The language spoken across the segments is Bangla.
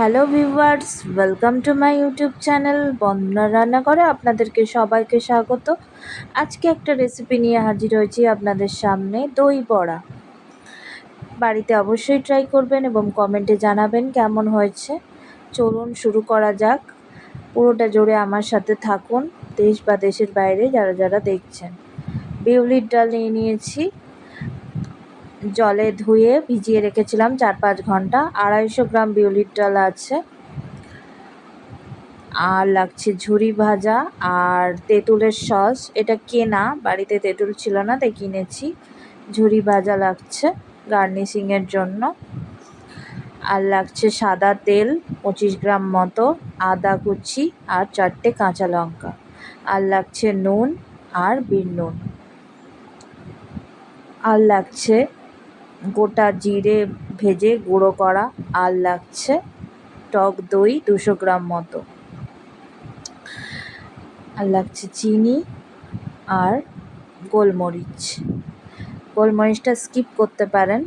Hello viewers welcome to my YouTube channel Bandana রান্না করে আপনাদেরকে সবাইকে স্বাগত। আজকে একটা রেসিপি নিয়ে হাজির হয়েছি আপনাদের সামনে, দই বড়া। বাড়িতে অবশ্যই ট্রাই করবেন এবং কমেন্টে জানাবেন কেমন হয়েছে। চলুন শুরু করা যাক। পুরোটা জোরে আমার সাথে থাকুন। দেশ বা দেশের বাইরে যারা যারা দেখছেন। বিউলির ডাল নিয়ে নিয়েছি। জলে ধুয়ে ভিজিয়ে রেখেছিলাম চার পাঁচ ঘণ্টা। আড়াইশো গ্রাম বিউলির ডাল আছে। আর লাগছে ঝুরি ভাজা আর তেঁতুলের সস। এটা কেনা, বাড়িতে তেঁতুল ছিল না, তাই কিনেছি। ঝুরি ভাজা লাগছে গার্নিশিংয়ের জন্য। আর লাগছে সাদা তেল, পঁচিশ গ্রাম মতো আদা কুচি আর চারটে কাঁচা লঙ্কা। আর লাগছে নুন আর বিন নুন। আর লাগছে গোটা জিরে ভেজে গুঁড়ো করা আর লাগছে টক দই দুশো গ্রাম মতো। আর লাগছে চিনি আর গোলমরিচ। গোলমরিচটা স্কিপ করতে পারেন।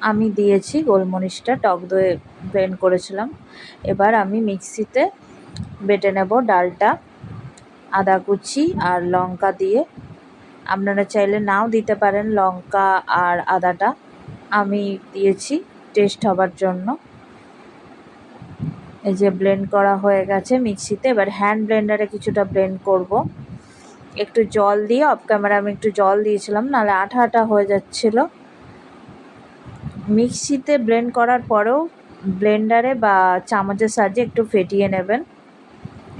আমি দিয়েছি গোলমরিচটা, টক দইয়ে ব্লেন্ড করেছিলাম। এবার আমি মিক্সিতে বেটে নেব ডালটা, আদা কুচি আর লঙ্কা দিয়ে। আপনারা চাইলে নাও দিতে পারেন লঙ্কা আর আদাটা। আমি দিয়েছি টেস্ট হবার জন্য। এই যে ব্লেন্ড করা হয়ে গেছে মিক্সিতে, এবার হ্যান্ড ব্লেন্ডারে কিছুটা ব্লেন্ড করব। একটু জল দিয়ে অফ ক্যামেরা আমি একটু জল দিয়েছিলাম, নাহলে আঠা আঠা হয়ে যাচ্ছিল। মিক্সিতে ব্লেন্ড করার পরেও ব্লেন্ডারে বা চামচের সাহায্যে একটু ফেটিয়ে নেবেন।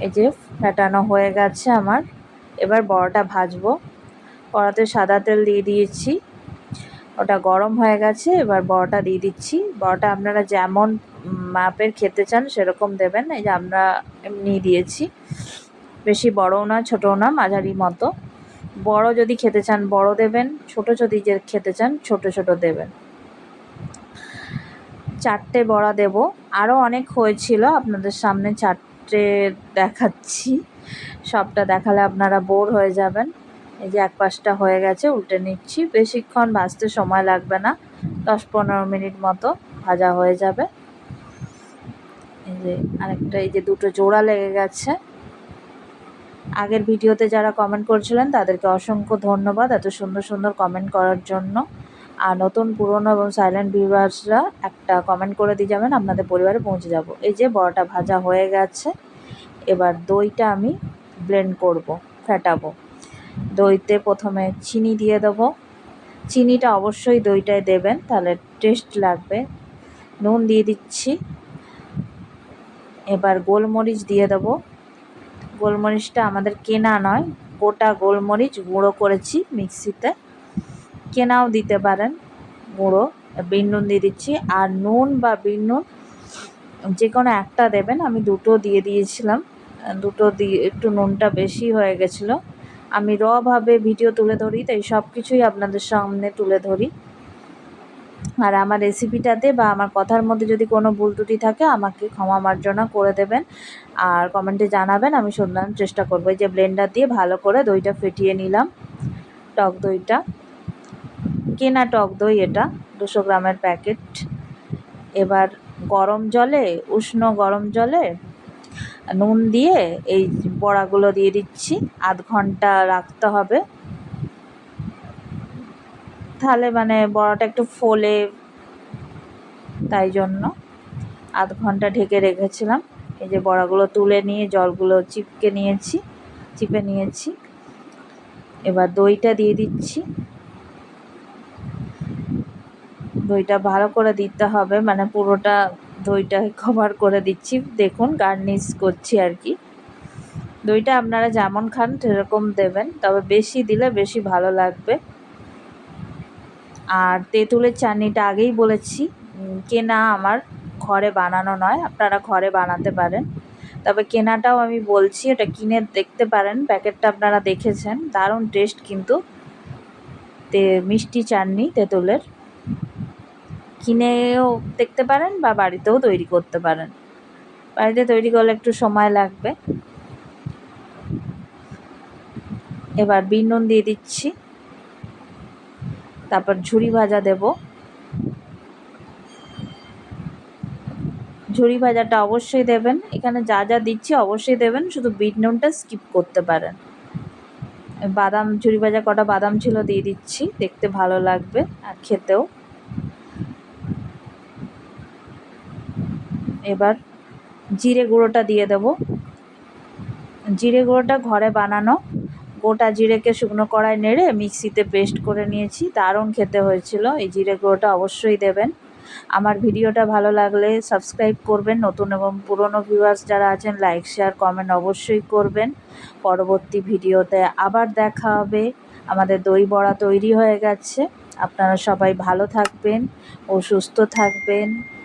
এই যে ফেটানো হয়ে গেছে আমার। এবার বড়টা ভাজবো। কড়াতে সাদা তেল দিয়ে দিয়েছি। ওটা গরম হয়ে গেছে, এবার বড়টা দিয়ে দিচ্ছি। বড়টা আপনারা যেমন মাপের খেতে চান সেরকম দেবেন, এই যে আমরা এমনি দিয়েছি। বেশি বড়ও না, ছোটও না, মাঝারি মতো। বড় যদি খেতে চান বড় দেবেন, ছোট যদি যে খেতে চান ছোট ছোট দেবেন। চারটে বড়া দেব। আরও অনেক হয়েছিল, আপনাদের সামনে চারটে দেখাচ্ছি। সবটা দেখালে আপনারা বোর হয়ে যাবেন। এই যে এক পাশটা হয়ে গেছে, উল্টে নিচ্ছি। বেশিক্ষণ ভাজতে সময় লাগবে না, দশ পনেরো মিনিট মতো ভাজা হয়ে যাবে। এই যে আরেকটা, এই যে দুটো জোড়া লেগে গেছে। আগের ভিডিওতে যারা কমেন্ট করছিলেন, তাদেরকে অসংখ্য ধন্যবাদ এত সুন্দর সুন্দর কমেন্ট করার জন্য। আর নতুন, পুরনো এবং সাইলেন্ট ভিউয়ার্সরা একটা কমেন্ট করে দিয়ে যাবেন, আপনাদের পরিবারে পৌঁছে যাব। এই যে বড়টা ভাজা হয়ে গেছে, এবার দইটা আমি ব্লেন্ড করব, ফেটাবো। দইতে প্রথমে চিনি দিয়ে দেবো। চিনিটা অবশ্যই দইটায় দেবেন, তাহলে টেস্ট লাগবে। নুন দিয়ে দিচ্ছি। এবার গোলমরিচ দিয়ে দেবো। গোলমরিচটা আমাদের কেনা নয়, গোটা গোলমরিচ গুঁড়ো করেছি মিক্সিতে। কেনাও দিতে পারেন গুঁড়ো। বিন নুন দিয়ে দিচ্ছি। আর নুন বা বিন নুন যে কোনো একটা দেবেন। আমি দুটো দিয়ে দিয়েছিলাম। দুটো দিয়ে একটু নুনটা বেশি হয়ে গেছিল। আমি রভাবে ভিডিও তুলে ধরি, তাই সব কিছুই আপনাদের সামনে তুলে ধরি। আর আমার রেসিপিটাতে বা আমার কথার মধ্যে যদি কোনো ভুল ত্রুটি থাকে, আমাকে ক্ষমা মার্জনা করে দেবেন। আর কমেন্টে জানাবেন, আমি শোনানোর চেষ্টা করব। যে ব্লেন্ডার দিয়ে ভালো করে দইটা ফেটিয়ে নিলাম, টক দইটা। কেনা টক দই এটা, দুশো গ্রামের প্যাকেট এবার গরম জলে, উষ্ণ গরম জলে নুন দিয়ে এই বড়াগুলো দিয়ে দিচ্ছি। আধ ঘণ্টা রাখতে হবে। তাহলে মানে বড়াটা একটু ফোলে তাই জন্য আধ ঘণ্টা ঢেকে রেখেছিলাম। এই যে বড়াগুলো তুলে নিয়ে জলগুলো চিপকে নিয়েছি, চিপে নিয়েছি। এবার দইটা দিয়ে দিচ্ছি। দইটা ভালো করে দিতে হবে মানে পুরোটা দইটা কভার করে দিচ্ছি। দেখুন গার্নিশ করছি আর কি। দইটা আপনারা যেমন খান, সেরকম দেবেন। তবে বেশি দিলে বেশি ভালো লাগবে। আর তেঁতুলের চাটনিটা আগেই বলেছি কেনা আমার ঘরে বানানো নয়, আপনারা ঘরে বানাতে পারেন। তবে কেনাটাও আমি বলছি, এটা কিনে দেখতে পারেন, প্যাকেটটা আপনারা দেখেছেন। দারুণ টেস্ট কিন্তু তে, মিষ্টি চাটনি তেঁতুলের। কিনেও দেখতে পারেন বা বাড়িতেও তৈরি করতে পারেন। বাড়িতে তৈরি করলে একটু সময় লাগবে। এবার বিন নুন দিয়ে দিচ্ছি। তারপর ঝুরি ভাজা দেব। ঝুরি ভাজাটা অবশ্যই দেবেন। এখানে যা যা দিচ্ছি অবশ্যই দেবেন, শুধু বিট নুনটা স্কিপ করতে পারেন। বাদাম ঝুরি ভাজা কটা বাদাম ছিল দিয়ে দিচ্ছি, দেখতে ভালো লাগবে আর খেতেও। এবার জিরে গুঁড়োটা দিয়ে দেব। জিরে গুঁড়োটা ঘরে বানানো। গোটা জিরেকে শুকনো কড়াই নেড়ে মিক্সিতে পেস্ট করে নিয়েছি। দারুণ খেতে হয়েছিল। এই জিরে গুঁড়োটা অবশ্যই দেবেন। আমার ভিডিওটা ভালো লাগলে সাবস্ক্রাইব করবেন। নতুন এবং পুরনো ভিউয়ার্স যারা আছেন লাইক শেয়ার কমেন্ট অবশ্যই করবেন। পরবর্তী ভিডিওতে আবার দেখা হবে। আমাদের দই বড়া তৈরি হয়ে গেছে। আপনারা সবাই ভালো থাকবেন ও সুস্থ থাকবেন।